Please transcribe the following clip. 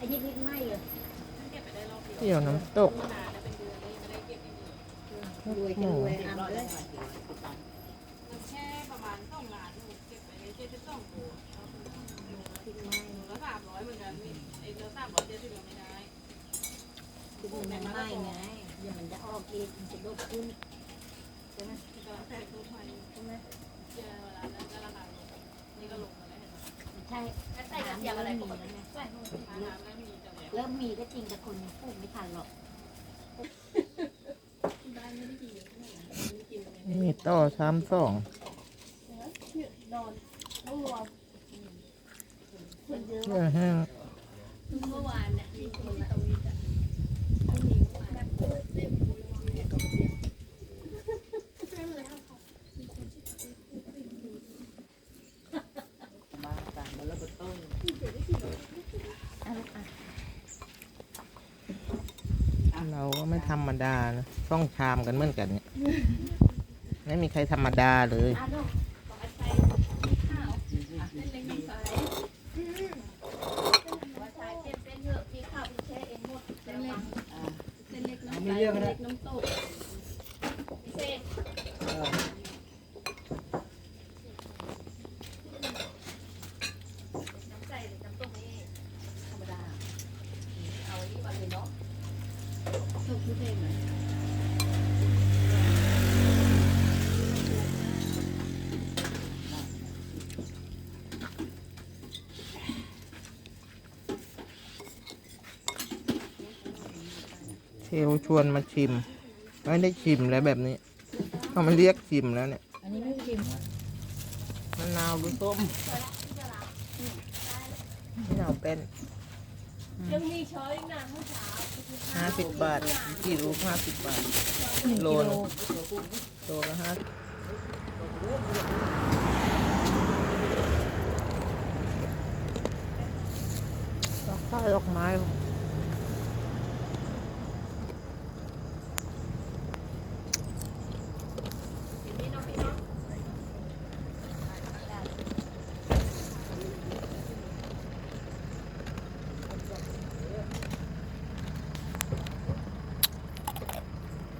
ไอ้นิดนิดไม่เลยเที่ยวน้ำตกรวยจะรวยอะเลยแค่ประมาณสองล้านเก็บไปเจ็ดสิบสองตัวคิดไม่แล้วสามร้อยเหมือนกันนี่ไอ้เจ้าสามร้อยเจ็ดสิบไม่ได้คิดมันไม่ไงเดี๋ยวมันจะออกอีกมันจะลดขึ้นใช่ไหมก็แพงตัวไทยใช่ ไหมเจอเวลานั้นก็ราคาลงนี่ก็ลงมาแล้วเห็นไหมใช่ใส่กระเทียมอะไรปกติใส่น้ำไม่มีจังเลยเริ่มมีก็จริงแต่คนยังปลูกไม่ทันหรอกได้ไม่ได้กินเยอะขนาดนั้นไม่ได้กินเลยนี่ต่อสามสองนอนเมื่อวานคนเยอะเพื่อแห้งเมื่อวานเนี่ยมีคนมาตวิดอะมีเมื่อวานเต็มเลย เราก็ไม่ธรรมดานะต้องชามกันเหมือนกันเนี่ย ไม่มีใครธรรมดาเลยอะลูกบอกไอ้ใส่ข้าวเส้นเล็กน้ำใสว่าใส่เส้นเป็นเยอะมีข้าวมีแช่เองหมดเส้นเล็กเส้นเล็กน้ำใสเส้นเล็กน้ำตกพิเศษ น้ำใจหรือน้ำต้มนี่ธรรมดา เอา อันนี้มาเลยเนาะสุกพิเศษไหมเทลชวนมาชิม ไม่ได้ชิมแล้วแบบนี้เขามาเรียกชิมแล้วเนี่ย อันนี้ไม่ชิมมะนาวหรือส้มมะนาวเป็น ยังมีช้อยนางเมื่อเช้าห้าสิบบาทกี่ลูกห้าสิบบาทโลนงโลละห้าดอกไม้ดอกไม้